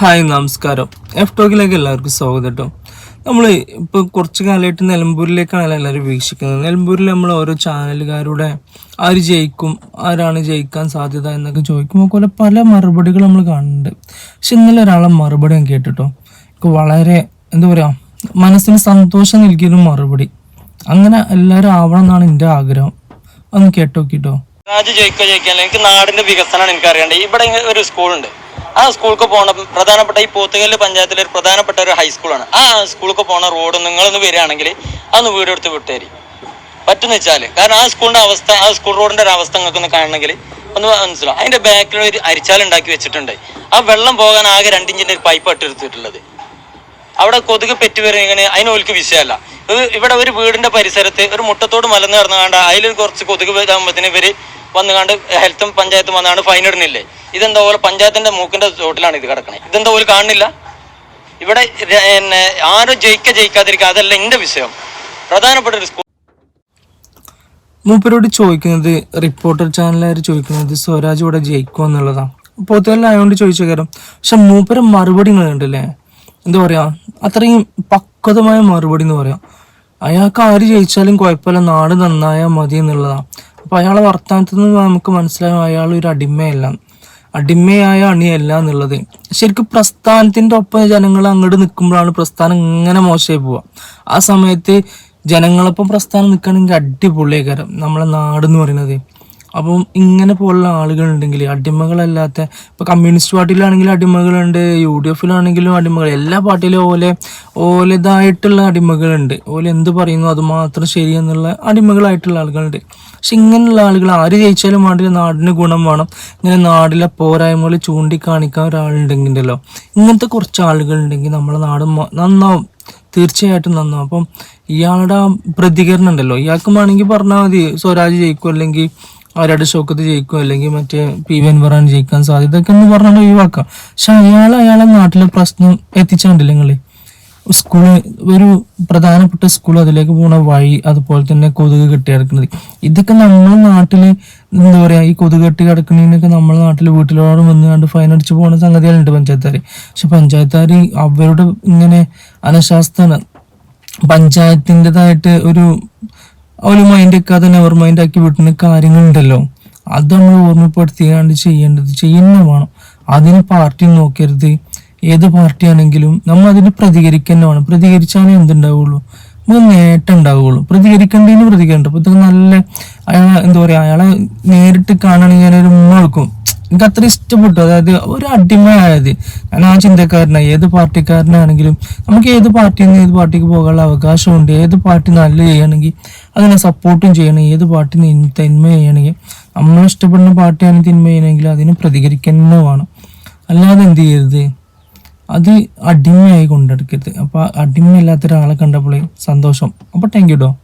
Hi നമസ്കാരം. F ടോക്കിലേക്ക് എല്ലാവർക്കും സ്വാഗതം കേട്ടോ നമ്മൾ ഇപ്പോൾ കുറച്ച് കാലമായിട്ട് നിലമ്പൂരിലേക്കാണ് എല്ലാവരും വീക്ഷിക്കുന്നത്. നിലമ്പൂരിൽ നമ്മൾ ഓരോ ചാനലുകാരുടെ ആര് ജയിക്കും ആരാണ് ജയിക്കാൻ സാധ്യത എന്നൊക്കെ ചോദിക്കുമ്പോൾ പോലെ പല മറുപടികൾ നമ്മൾ കാണുന്നുണ്ട്. പക്ഷെ ഇന്നലെ ഒരാളെ മറുപടി ഞാൻ കേട്ടിട്ടോ. എനിക്ക് വളരെ എന്താ പറയുക മനസ്സിന് സന്തോഷം നൽകിയൊരു മറുപടി. അങ്ങനെ എല്ലാവരും ആവണം എന്നാണ് എന്റെ ആഗ്രഹം. ഒന്ന് കേട്ടോ രാജ് ജയിക്കോ ജയിക്കാൻ എനിക്ക് നാടിന്റെ വികസനമാണ് എനിക്ക് അറിയേണ്ടത് ഇവിടെ ഒരു സ്കൂളുണ്ട് ആ സ്കൂൾക്ക് പോണ പ്രധാനപ്പെട്ട ഈ പോത്തുകല്ല് പഞ്ചായത്തിലെ ഒരു പ്രധാനപ്പെട്ട ഒരു ഹൈസ്കൂളാണ് ആ സ്കൂൾക്ക് പോണ റോഡ് നിങ്ങളൊന്ന് വരികയാണെങ്കിൽ അതൊന്ന് വീടെടുത്ത് വിട്ടേരി. പറ്റുന്ന വെച്ചാൽ കാരണം ആ സ്കൂളിന്റെ അവസ്ഥ ആ സ്കൂൾ റോഡിന്റെ ഒരു അവസ്ഥ നിങ്ങൾക്കൊന്ന് കാണണമെങ്കിൽ ഒന്ന് മനസ്സിലാവും. അതിന്റെ ബാക്കിൽ ഒരു അരിച്ചാൽ ഉണ്ടാക്കി വെച്ചിട്ടുണ്ട്. ആ വെള്ളം പോകാൻ ആകെ രണ്ടിഞ്ചിന്റെ ഒരു പൈപ്പ് ഇട്ടെടുത്തിട്ടുള്ളത് അവിടെ കൊതുക് പെറ്റ് വരുന്നതിന് അതിന് ഓൽക്ക് വിഷയമല്ല. ഇവിടെ ഒരു വീടിന്റെ പരിസരത്ത് ഒരു മുട്ടത്തോട് മലന്ന് കിടന്നുകാണ്ട് അതിൽ കുറച്ച് കൊതുക് ഇതാകുമ്പോഴത്തേന് ഇവർ വന്നുകാണ്ട് ഹെൽത്തും പഞ്ചായത്തും വന്നാണ് ഫൈൻ ഇടുന്നില്ലേ? ഇതെന്താ പോലെ പഞ്ചായത്തിന്റെ മൂക്കിന്റെ ചോട്ടിലാണ് ഇത് കിടക്കണേ. ഇതെന്താ പോലെ കാണുന്നില്ല ഇവിടെ എന്നെ ആരും ജയിക്ക ജയിക്കാതിരിക്കുക അതല്ല എന്റെ വിഷയം. പ്രധാനപ്പെട്ട ഒരു സ്കൂൾ മൂപ്പരോട് ചോദിക്കുന്നത് റിപ്പോർട്ടർ ചാനലുകാർ ചോദിക്കുന്നത് സ്വരാജ് ഇവിടെ ജയിക്കുമോ എന്നുള്ളതാണ്. പോത്തുകല്ലായതുകൊണ്ട് ചോദിച്ച കാര്യം പക്ഷെ മൂപ്പര് മറുപടി ഉണ്ടല്ലേ എന്താ പറയാ? അത്രയും പക്വതമായ മറുപടി എന്ന് പറയാം. അയാൾക്ക് ആര് ജയിച്ചാലും കുഴപ്പമില്ല നാട് നന്നായാൽ മതി എന്നുള്ളതാണ്. അപ്പൊ അയാളെ വർത്തമാനത്തിൽ നിന്ന് നമുക്ക് മനസ്സിലാവും അയാൾ ഒരു അടിമയല്ല. അടിമയായ അണിയല്ല എന്നുള്ളത്. ശരിക്കും പ്രസ്ഥാനത്തിന്റെ ഒപ്പം ജനങ്ങൾ അങ്ങോട്ട് നിൽക്കുമ്പോഴാണ് പ്രസ്ഥാനം ഇങ്ങനെ മോശമായി പോവുക. ആ സമയത്ത് ജനങ്ങളൊപ്പം പ്രസ്ഥാനം നിൽക്കുകയാണെങ്കിൽ അടിപൊളിയേക്കാരം നമ്മളെ നാട് എന്ന് പറയുന്നത് അപ്പം ഇങ്ങനെ പോലുള്ള ആളുകളുണ്ടെങ്കിൽ അടിമകളല്ലാത്ത ഇപ്പോൾ കമ്മ്യൂണിസ്റ്റ് പാർട്ടിയിലാണെങ്കിൽ അടിമകളുണ്ട് യു ഡി എഫിലാണെങ്കിലും അടിമകൾ എല്ലാ പാർട്ടിയിലും ഓലെ ഓലേതായിട്ടുള്ള അടിമകളുണ്ട്. ഓല എന്ത് പറയുന്നു അത് മാത്രം ശരിയെന്നുള്ള അടിമകളായിട്ടുള്ള ആളുകളുണ്ട്. പക്ഷെ ഇങ്ങനെയുള്ള ആളുകൾ ആര് ജയിച്ചാലും വേണ്ടില്ല നാടിന് ഗുണം വേണം. ഇങ്ങനെ നാടിലെ പോരായ്മകൾ ചൂണ്ടിക്കാണിക്കാൻ ഒരാളുണ്ടെങ്കിലോ ഇങ്ങനത്തെ കുറച്ച് ആളുകളുണ്ടെങ്കിൽ നമ്മളെ നാട് നന്നാവും. തീർച്ചയായിട്ടും നന്നാവും. അപ്പം ഇയാളുടെ പ്രതികരണം ഉണ്ടല്ലോ. ഇയാൾക്ക് വേണമെങ്കിൽ പറഞ്ഞാൽ മതി സ്വരാജ് ജയിക്കും അല്ലെങ്കിൽ ആരാട് ഷോക്കത്ത് ജയിക്കും അല്ലെങ്കിൽ മറ്റേ പി വി അൻവറാൻ ജയിക്കാൻ സാധ്യത. ഒക്കെ എന്ന് പറഞ്ഞാൽ ഒഴിവാക്കാം പക്ഷെ അയാൾ അയാളെ നാട്ടിലെ പ്രശ്നം എത്തിച്ചാണ്ടില്ല നിങ്ങൾ സ്കൂൾ ഒരു പ്രധാനപ്പെട്ട സ്കൂൾ അതിലേക്ക് പോണ വഴി അതുപോലെ തന്നെ കൊതുക് കെട്ടി കിടക്കുന്നത്. ഇതൊക്കെ നമ്മുടെ നാട്ടിൽ എന്താ പറയാ ഈ കൊതുക് കെട്ടി കിടക്കുന്നതിനൊക്കെ നമ്മുടെ നാട്ടിൽ വീട്ടിലോട് വന്ന് കണ്ട് ഫൈൻ അടിച്ച് പോകുന്ന സംഗതികളുണ്ട് പഞ്ചായത്താര് പക്ഷെ പഞ്ചായത്താര് അവരുടെ ഇങ്ങനെ അനശാസ്ത്ര പഞ്ചായത്തിന്റെതായിട്ട് ഒരു വെക്കാതെ നെവർ മൈൻഡ് ആക്കി വിട്ടുന്ന കാര്യങ്ങളുണ്ടല്ലോ. അത് നമ്മൾ ഓർമ്മപ്പെടുത്തിയാണ്ട് ചെയ്യേണ്ടത് ചെയ്യുന്ന വേണം. അതിന് പാർട്ടി നോക്കരുത്. ഏത് പാർട്ടി ആണെങ്കിലും നമ്മൾ അതിന് പ്രതികരിക്കുന്ന വേണം. പ്രതികരിച്ചാലേ എന്തുണ്ടാവുള്ളൂ? നമുക്ക് നേട്ടം ഉണ്ടാവുള്ളൂ. പ്രതികരിക്കേണ്ടതിന് പ്രതികരിക്കണ്ട അപ്പൊ നല്ല അയാളെ എന്താ പറയാ അയാളെ നേരിട്ട് കാണുകയാണെങ്കിൽ ഞാനൊരു ഉമ്മ കൊടുക്കും എനിക്ക് അത്ര ഇഷ്ടപ്പെട്ടു. അതായത് ഒരു അടിമയായത്. ഞാൻ ആ ചിന്തക്കാരനായി ഏത് പാർട്ടിക്കാരനാണെങ്കിലും നമുക്ക് ഏത് പാർട്ടിയിൽ നിന്ന് ഏത് പാർട്ടിക്ക് പോകാനുള്ള അവകാശമുണ്ട്. ഏത് പാർട്ടി നല്ല ചെയ്യണമെങ്കിൽ അതിനെ സപ്പോർട്ടും ചെയ്യണം. ഏത് പാർട്ടി തിന്മ ചെയ്യണമെങ്കിൽ നമ്മൾ ഇഷ്ടപ്പെടുന്ന പാർട്ടിയാണ് തിന്മ ചെയ്യണമെങ്കിൽ അതിന് പ്രതികരിക്കുന്ന വേണം. അല്ലാതെ എന്ത് ചെയ്യരുത്. അത് അടിമയായി കൊണ്ടെടുക്കരുത്. അപ്പൊ അടിമയില്ലാത്ത ഒരാളെ കണ്ടപ്പോൾ സന്തോഷം. അപ്പോൾ താങ്ക് യു ഡോ